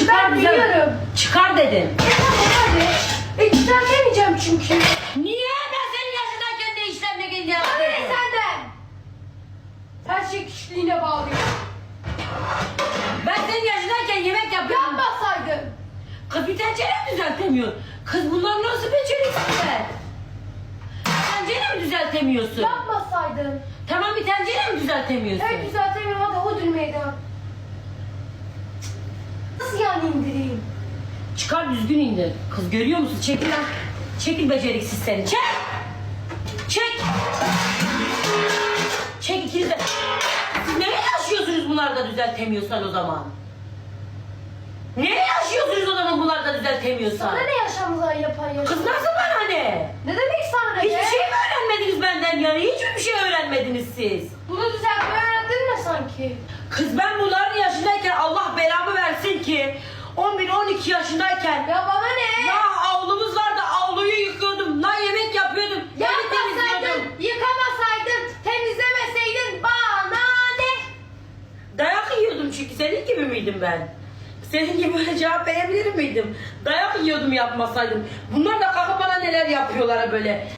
Çıkar Ben düzelt. biliyorum. Çıkar dedim. E tamam hadi. E düzeltemeyeceğim çünkü. Niye? Ben senin yaşındayken ne işlemle geldi Bana ne senden? Her şey küçüklüğüne bağlıyor. Ben senin yaşındayken yemek yapıyordum. Yapmasaydın. Kız bir tencere mi düzeltemiyor? Kız bunlar nasıl beceriksizler? Tencere mi düzeltemiyorsun? Yapmasaydın. Tamam bir tencere mi düzeltemiyorsun? Her düzeltemiyorum hadi meydan. Nasıl yani indireyim? Çıkar düzgün indir. Kız görüyor musun? Çekil lan. Çekil beceriksiz seni. Çek. Çek. Çek ikiniz de. Siz neye yaşıyorsunuz bunları da düzeltemiyorsan o zaman? Neye yaşıyorsunuz o zaman bunları da düzeltemiyorsan? Sana ne yaşamıza yapan yaşam? Kız nasıl bana ne? Ne demek sana ne? Hiçbir şey mi öğrenmediniz benden yani? Hiçbir şey öğrenmediniz siz. Bunu düzeltmeyi öğrendin mi sanki? Kız ben bunların yaşındayken 11-12 yaşındayken Ya bana ne? ya avlumuz vardı avluyu yıkıyordum. Lan yemek yapıyordum. Yapmasaydın, yıkamasaydın, temizlemeseydin bana ne? Dayak yiyordum çünkü senin gibi miydim ben? Senin gibi böyle cevap verebilir miydim? Dayak yiyordum yapmasaydım. Bunlar da kalkıp bana neler yapıyorlar böyle.